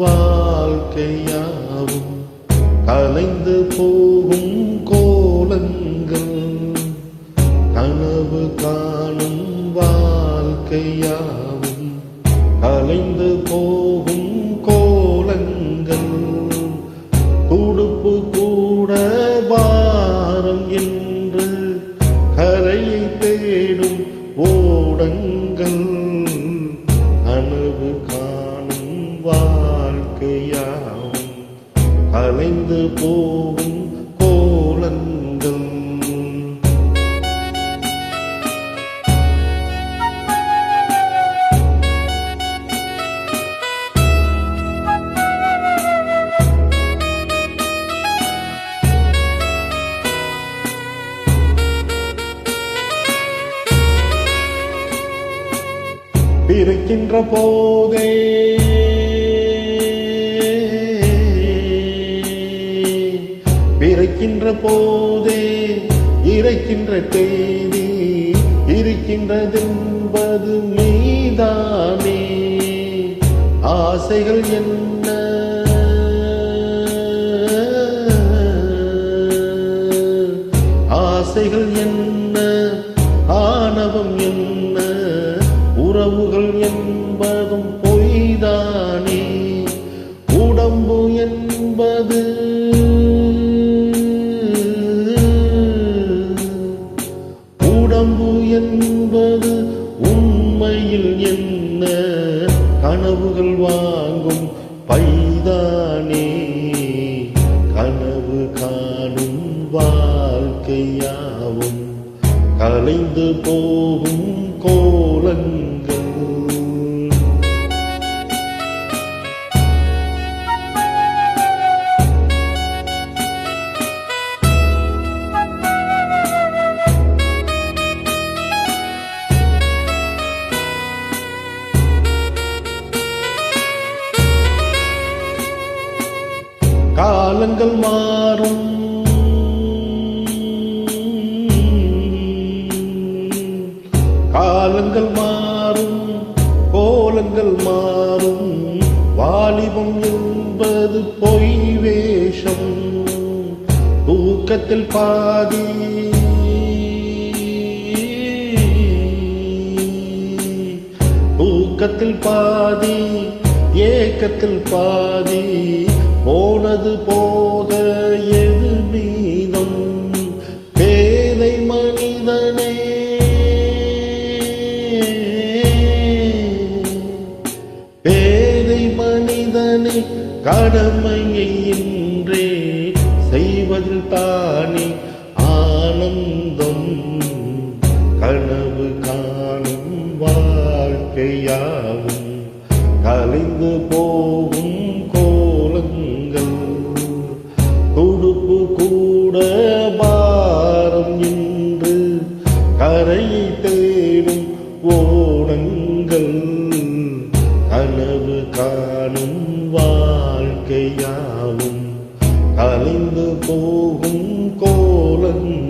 வாழ்க்கையா கரையை தேடும் ஓடங்கள் அணுவு காணும் வாழ்க்கையாவும் கலைந்து போகும் பிறக்கின்ற போதே. பிறக்கின்ற போதே இறைக்கின்ற தேதி இருக்கின்றதென்பது மீதானே ஆசைகள் என்ன உறவுகள் என்பதும் பொய்தானே? உடம்பு என்பது உடம்பு என்பது உண்மையில் என்ன? கனவுகள் வாங்கும் பைதானே. கனவு காணும் வாழ்க்கையாவும் கலைந்து போகும் கோலங்கள் காலங்கள் மாறும். காலங்கள் மாறும் கோலங்கள் மாறும். வாலிபம் என்பது பொய் வேஷம். தூக்கத்தில் பாதி. தூக்கத்தில் பாதி. ஏக்கத்தில் பாதி போனது போக எது மீதம் பேதை மனிதனே. பேதை மனிதனே கடமையை இன்றே செய்வதில் தானே ஆனந்தம். கனவு காணும் வாழ்க்கையாகும் கலைந்து போகும் கோலங்கள். துடுப்பு கூட பாரம் என்று கரையை தேடும் ஓடங்கள் கனவு காணும் வாழ்க்கையாவும் கலைந்து போகும் கோலங்கள்.